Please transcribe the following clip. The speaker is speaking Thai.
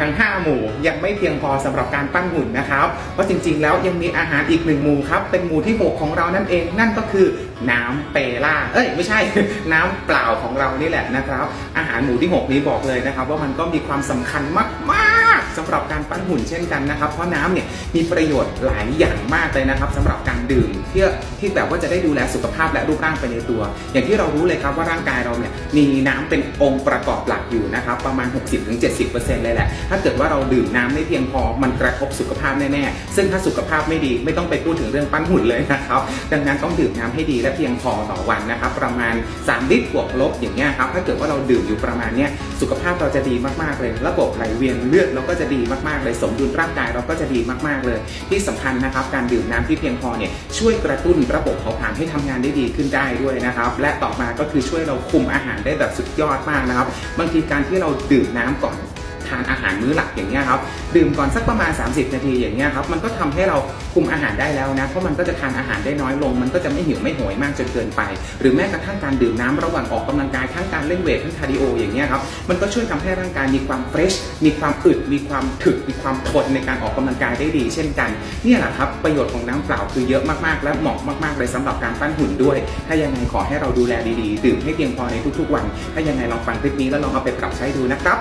ทั้ง 5 หมู่ ยังไม่เพียงพอสำหรับการปั้นหุ่นนะครับเพราะจริงๆ แล้วยังมีอาหารอีกหนึ่งหมู่ครับเป็นหมู่ที่ 6 ของเรานั่นเองนั่นก็คือน้ำเปล่าเอ้ยไม่ใช่ น้ำเปล่าของเรานี่แหละนะครับ อาหารหมู่ที่ 6 นี้บอกเลยนะครับ ว่ามันก็มีความสำคัญมากๆ สำหรับการปั้นหุ่นเช่นกันนะครับเพราะน้ำเนี่ยมีประโยชน์หลายอย่างมากเลยนะครับสำหรับการดื่มเพื่อที่แบบว่าจะได้ดูแลสุขภาพและรูปร่างไปในตัว อย่างที่เรารู้เลยครับว่าร่างกายเราเนี่ยมีน้ำเป็นองค์ประกอบหลักอยู่นะครับประมาณ 60-70%เลยแหละ ถ้าเกิดว่าเราดื่มน้ำไม่เพียงพอมันกระทบสุขภาพแน่ๆ ซึ่งถ้าสุขภาพไม่ดีไม่ต้องไปพูดถึงเรื่องปั้นหุ่นเลยนะครับ ดังนั้นต้องดื่มน้ำให้ดีและเพียงพอต่อวันนะครับ ประมาณ 3 ลิตรบวกลบอย่างเงี้ยครับถ้าเกิดว่าเราดื่มอยู่ประมาณเนี้ยสุขภาพเราจะดีมากๆเลย ระบบไหลเวียนเลือดเราก็จะดีมากๆเลยสมดุลร่างกายเราก็จะดีมากๆเลย ที่สำคัญนะครับการดื่มน้ำที่เพียงพอเนี่ยช่วยกระตุ้นระบบเผาผลาญให้ทำงานได้ดีขึ้นได้ด้วยนะครับและต่อมาก็คือช่วยเราคุมอาหารได้แบบสุดยอดมากนะครับบางทีการที่เราดื่มน้ำก่อน ทานอาหารมื้อหลักอย่างเงี้ยครับดื่มก่อนสักประมาณ 30 นาทีอย่างเงี้ยครับมันก็ทำให้เราคุมอาหารได้แล้วนะเพราะมันก็จะทานอาหารได้น้อยลง มันก็จะไม่หิวไม่โหยมากจนเกินไป หรือแม้กระทั่งการดื่มน้ำระหว่างออกกำลังกายทั้งการเล่นเวททั้งคาร์ดิโออย่างเงี้ยครับมันก็ช่วยทำให้ร่างกายมีความเฟรชมีความอึดมีความถึกมีความทนในการออกกำลังกายได้ดี เช่นกันนี่แหละครับประโยชน์ของน้ำเปล่าคือเยอะมากๆ และเหมาะมาก ๆ เลยสำหรับการปั้นหุ่นด้วย ถ้ายังไงขอให้เราดูแลดีๆ ดื่มให้เพียงพอในทุกๆ วัน ถ้ายังไงลองฟังคลิปนี้แล้วลองเอาไปปรับใช้ดูนะครับ